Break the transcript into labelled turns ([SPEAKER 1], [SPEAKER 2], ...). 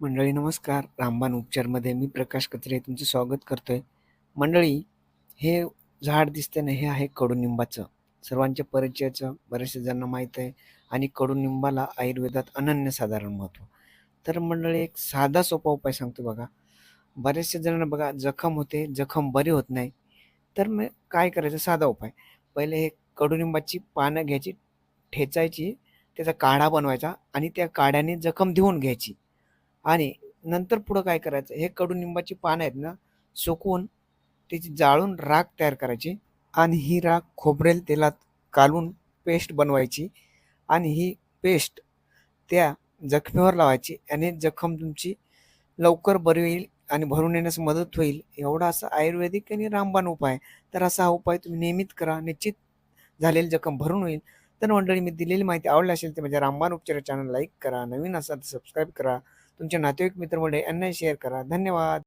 [SPEAKER 1] मंडळी नमस्कार. रामबाण उपचारमध्ये मी प्रकाश कचरे तुमचं स्वागत करतोय. मंडळी हे झाड दिसते ना हे आहे कडुनिंबाचं. सर्वांच्या परिचयाचं बऱ्याचशा जणांना माहीत आहे आणि कडुनिंबाला आयुर्वेदात अनन्यसाधारण महत्त्व तर मंडळी एक साधा सोपा उपाय सांगतो बघा. बऱ्याचशा जणांना बघा जखम होते जखम बरी होत नाही. तर मग काय करायचं? साधा उपाय. पहिले हे कडुनिंबाची पानं घ्यायची ठेचायची त्याचा काढा बनवायचा आणि त्या काढ्याने जखम धुवून घ्यायची. आणि नंतर पुढं काय करायचं? हे कडुनिंबाची पानं आहेत ना सुकवून त्याची जाळून राख तयार करायची आणि ही राख खोबरेल तेलात कालून पेस्ट बनवायची आणि ही पेस्ट त्या जखमेवर लावायची आणि जखम तुमची लवकर बरी होईल आणि भरून येण्यास मदत होईल. एवढा असा आयुर्वेदिक आणि रामबाण उपाय तर असा हा उपाय तुम्ही नियमित करा. निश्चित झालेली जखम भरून होईल. तर मंडळी मी दिलेली माहिती आवडली असेल तर माझ्या रामबाण उपचार चॅनल लाईक करा. नवीन असाल तर सबस्क्राईब करा. तुमच्या नातेवाईक मित्रमंडळी यांनाही शेअर करा. धन्यवाद.